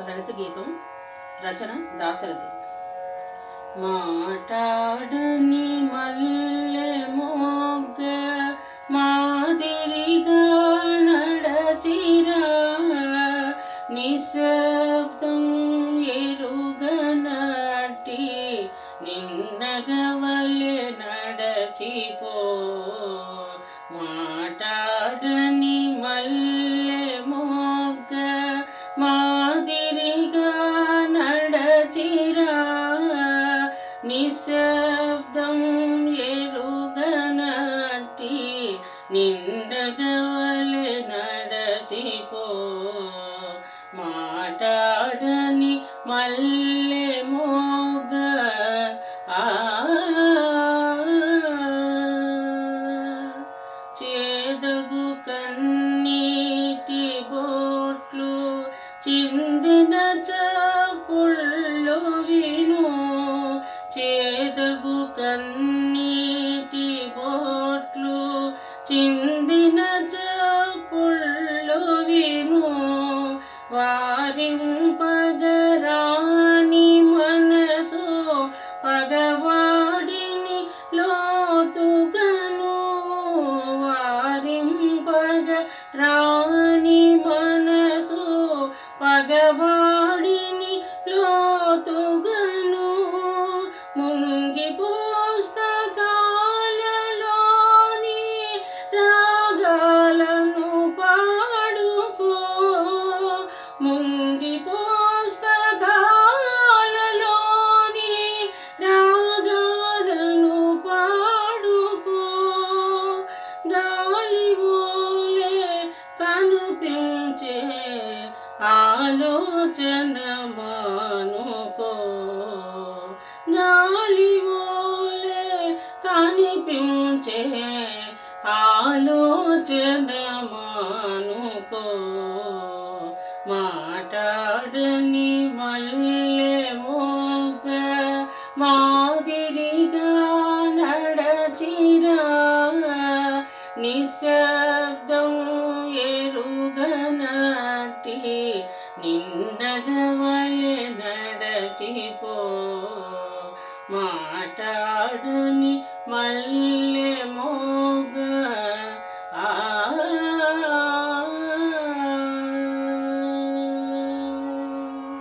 లలిత గీతం రచన దాశరథి. మాటాడని మల్లె మోగ్గ మాదిరిగా నడచిరా నిశ్శబ్దం ఎరుగనటి నిన్నగవలె నడచిపో. మా నిశ్శబ్దం ఎరుగనట్టి నిండగవలె నడచిపో. మాటాడని మల్లె మోగ ఆ చేదగు కన్నీటి బోట్లు చిందిన చప్పుళ్ళు చిందిన చప్పుళ్ళు విను వారింపగరాని మనసు పగవాడిని లోతుగను వారింపగ ఆలోచన మానుకో గాలి ఓలే కనిపించే ఆలోచన మానుకో మాట్లాడని మల్లె మోగ మాదిరిగా నడచిరా. నిశ్శబ్దం ఎరుగనా. ఎరుగనటి నిండగవలె నడచిపో. మాటాడని మల్లె